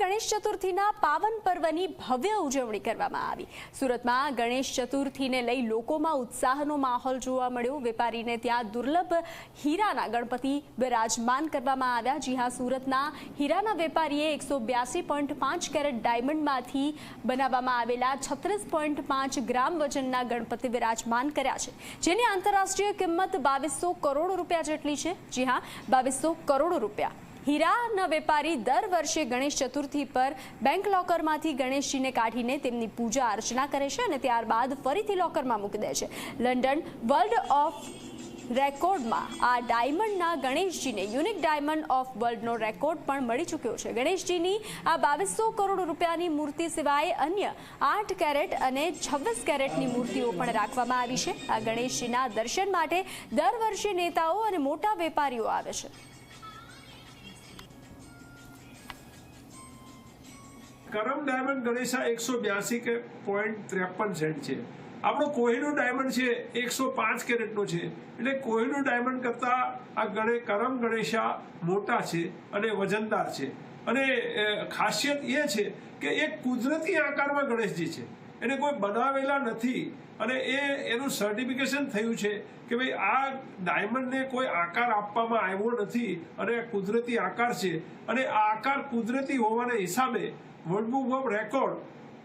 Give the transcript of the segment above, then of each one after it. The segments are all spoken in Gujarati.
ગણેશ ચતુર્થીના પાવન પર્વની ભવ્ય ઉજવણી કરવામાં આવી. સુરતમાં ગણેશ ચતુર્થીને લઈ લોકોમાં ઉત્સાહનો માહોલ જોવા મળ્યો. વેપારીને ત્યાં દુર્લભ હીરાના ગણપતિ બિરાજમાન કરવામાં આવ્યા. જી સુરતના હીરાના વેપારીએ એકસો બ્યાસી પોઈન્ટ પાંચ કેરેટ ડાયમંડમાંથી બનાવવામાં આવેલા છત્રીસ પોઈન્ટ પાંચ ગ્રામ વજનના ગણપતિ બિરાજમાન કર્યા છે. જેની આંતરરાષ્ટ્રીય કિંમત બાવીસો કરોડ રૂપિયા જેટલી છે. જી હા, બાવીસો કરોડ રૂપિયા. હીરાના વેપારી દર વર્ષે ગણેશ ચતુર્થી પર બેંક લોકરમાંથી ગણેશજીને કાઢીને તેમની પૂજા અર્ચના કરે છે અને ત્યારબાદ ફરીથી લોકરમાં મૂકી દે છે. લંડન વર્લ્ડ ઓફ રેકોર્ડમાં આ ડાયમંડના ગણેશજીને યુનિક ડાયમંડ ઓફ વર્લ્ડનો રેકોર્ડ પણ મળી ચૂક્યો છે. ગણેશજીની આ બાવીસો કરોડ રૂપિયાની મૂર્તિ સિવાય અન્ય આઠ કેરેટ અને છવ્વીસ કેરેટની મૂર્તિઓ પણ રાખવામાં આવી છે. આ ગણેશજીના દર્શન માટે દર વર્ષે નેતાઓ અને મોટા વેપારીઓ આવે છે. કરમ ડાયમંડ ગણેશા એકસો બ્યાસી કે પોઈન્ટ ત્રેપન સેન્ટ છે. આપણો કોહિનો ડાયમંડ છે એકસો પાંચ કેરેટનો છે. એટલે કોહિનો ડાયમંડ કરતાં આ ગણે, કરમ ગણેશા મોટા છે અને વજનદાર છે. અને ખાસિયત એ છે કે એક કુદરતી આકારમાં ગણેશજી છે. એને કોઈ બનાવેલા નથી. અને એ, એનું સર્ટિફિકેશન થયું છે કે ભાઈ આ ડાયમંડને કોઈ આકાર આપવામાં આવ્યો નથી અને કુદરતી આકાર છે. અને આ આકાર કુદરતી હોવાના હિસાબે world book of record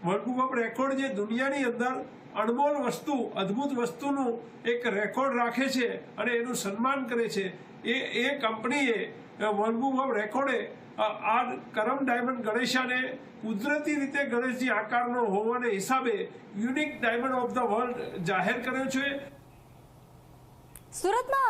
world book of record જે દુનિયાની અંદર અણમોલ વસ્તુ, અદ્ભુત વસ્તુનું એક રેકોર્ડ રાખે છે અને એનું સન્માન કરે છે. એ એ કંપનીએ ઓફ રેકોર્ડે. આ કરમ ડાયમંડ ગણેશાને કુદરતી રીતે ગણેશજી આકારનો હોવાને હિસાબે unique diamond of the world જાહેર કર્યો છે. સુરતમાં